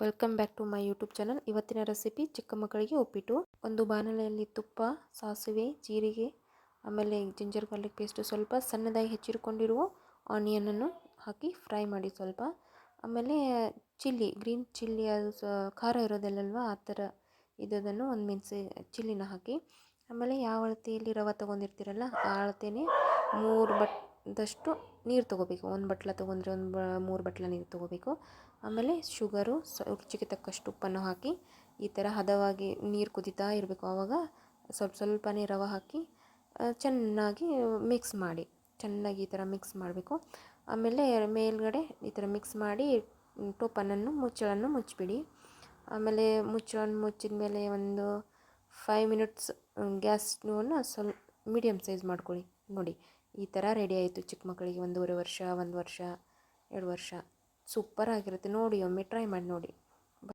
Welcome back to my YouTube channel ಇವತ್ತಿನ recipe ಚಿಕ್ಕ ಮಕ್ಕಳಿಗೆ ಉಪ್ಪಿಟ್ಟು. ಒಂದು ಬಾಣಲೆಯಲ್ಲಿ ತುಪ್ಪ, ಸಾಸಿವೆ, ಜೀರಿಗೆ, ಆಮೇಲೆ ಜಿಂಜರ್ ಗಾರ್ಲಿಕ್ ಪೇಸ್ಟು ಸ್ವಲ್ಪ ಸಣ್ಣದಾಗಿ ಹೆಚ್ಚಿರ್ಕೊಂಡಿರುವ ಆನಿಯನನ್ನು ಹಾಕಿ ಫ್ರೈ ಮಾಡಿ ಸ್ವಲ್ಪ. ಆಮೇಲೆ ಚಿಲ್ಲಿ ಗ್ರೀನ್ ಚಿಲ್ಲಿ ಅದು ಖಾರ ಇರೋದಲ್ಲಲ್ವ, ಆ ಥರ ಇದನ್ನು ಒಂದು ಮೆಣಸಿ ಚಿಲ್ಲಿನ ಹಾಕಿ. ಆಮೇಲೆ ಯಾವ ಅಳತೆಯಲ್ಲಿ ರವೆ ತೊಗೊಂಡಿರ್ತೀರಲ್ಲ, ಆ ಅಳತೆನೇ ಮೂರು ಬಟ್ಟದಷ್ಟು ನೀರು ತೊಗೋಬೇಕು. ಒಂದು ಬಟ್ಲ ತೊಗೊಂಡ್ರೆ ಒಂದು ಬ, ಮೂರು ಬಟ್ಲ ನೀರು ತೊಗೋಬೇಕು. ಆಮೇಲೆ ಶುಗರು, ಸ, ರುಚಿಗೆ ತಕ್ಕಷ್ಟು ಉಪ್ಪನ್ನು ಹಾಕಿ ಈ ಥರ ಹದವಾಗಿ ನೀರು ಕುದೀತಾ ಇರಬೇಕು. ಆವಾಗ ಸ್ವಲ್ಪ ಸ್ವಲ್ಪನೇ ರವೆ ಹಾಕಿ ಚೆನ್ನಾಗಿ ಮಿಕ್ಸ್ ಮಾಡಿ, ಚೆನ್ನಾಗಿ ಈ ಥರ ಮಿಕ್ಸ್ ಮಾಡಬೇಕು. ಆಮೇಲೆ ಮೇಲ್ಗಡೆ ಈ ಥರ ಮಿಕ್ಸ್ ಮಾಡಿ ಟೋಪನನ್ನು, ಮುಚ್ಚಳನ್ನು ಮುಚ್ಚಿಬಿಡಿ. ಆಮೇಲೆ ಮುಚ್ಚಳನ್ನು ಮುಚ್ಚಿದ ಮೇಲೆ ಒಂದು ಫೈವ್ ಮಿನಿಟ್ಸ್ ಗ್ಯಾಸ್ನ ಸ್ವಲ್ಪ ಮೀಡಿಯಮ್ ಸೈಜ್ ಮಾಡ್ಕೊಳ್ಳಿ. ನೋಡಿ ಈ ಥರ ರೆಡಿ ಆಯಿತು ಚಿಕ್ಕ ಮಕ್ಕಳಿಗೆ ಒಂದೂವರೆ ವರ್ಷ, ಒಂದು ವರ್ಷ, ಎರಡು ವರ್ಷ. ಸೂಪರ್ ಆಗಿರುತ್ತೆ. ನೋಡಿ, ಒಮ್ಮೆ ಟ್ರೈ ಮಾಡಿ ನೋಡಿ.